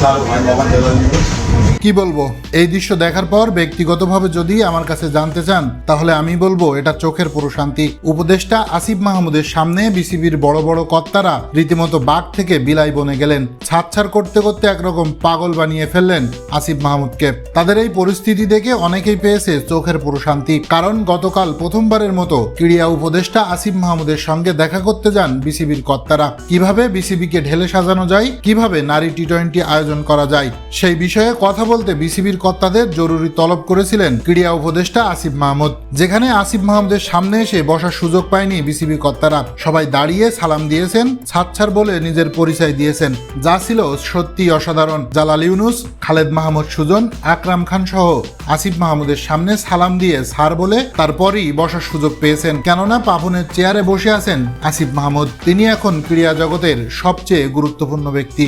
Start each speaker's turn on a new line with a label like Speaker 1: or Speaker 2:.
Speaker 1: 사로 많이 먹은 대단히. কি বলব? এই দৃশ্য দেখার পর ব্যক্তিগতভাবে যদি আমার কাছে জানতে চান, তাহলে আমি বলব এটা চোখের প্রশান্তি। উপদেষ্টা আসিফ মাহমুদের সামনে বিসিবির বড় বড় কর্তারা রীতিমতো বাঘ থেকে বিলাই বনে গেলেন। ছাড়ছাড় করতে করতে একরকম পাগল বানিয়ে ফেললেন আসিফ মাহমুদকে। তাদের এই পরিস্থিতি দেখে অনেকেই পেয়েছে চোখের প্রশান্তি। কারণ গতকাল প্রথমবারের মতো ক্রীড়া উপদেষ্টা আসিফ মাহমুদের সঙ্গে দেখা করতে যান বিসিবির কর্তারা। কীভাবে বিসিবিকে ঢেলে সাজানো যায়, কীভাবে নারী টি টোয়েন্টি আয়োজন করা যায়, সেই বিষয়ে কথা বলতে বিসিবির কর্তাদের জরুরি তলব করেছিলেন ক্রীড়া উপদেষ্টা আসিফ মাহমুদ, যেখানে আসিফ মাহমুদের সামনে এসে বসার সুযোগ পায়নি বিসিবি কর্তারা। সবাই দাঁড়িয়ে সালাম দিয়েছেন, ছাড়ছাড় বলে নিজের পরিচয় দিয়েছেন। যা ছিল সত্যি অসাধারণ। জালাল ইউনুস, খালেদ মাহমুদ সুজন, আকরাম খান সহ আসিফ মাহমুদের সামনে সালাম দিয়ে স্যার বলে তারপরই বসার সুযোগ পেয়েছেন। কেননা পাপনের চেয়ারে বসে আছেন আসিফ মাহমুদ। তিনি এখন ক্রীড়া জগতের সবচেয়ে গুরুত্বপূর্ণ ব্যক্তি।